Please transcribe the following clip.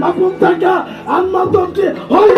মাকুম থাকা আম্মা তোকে হয়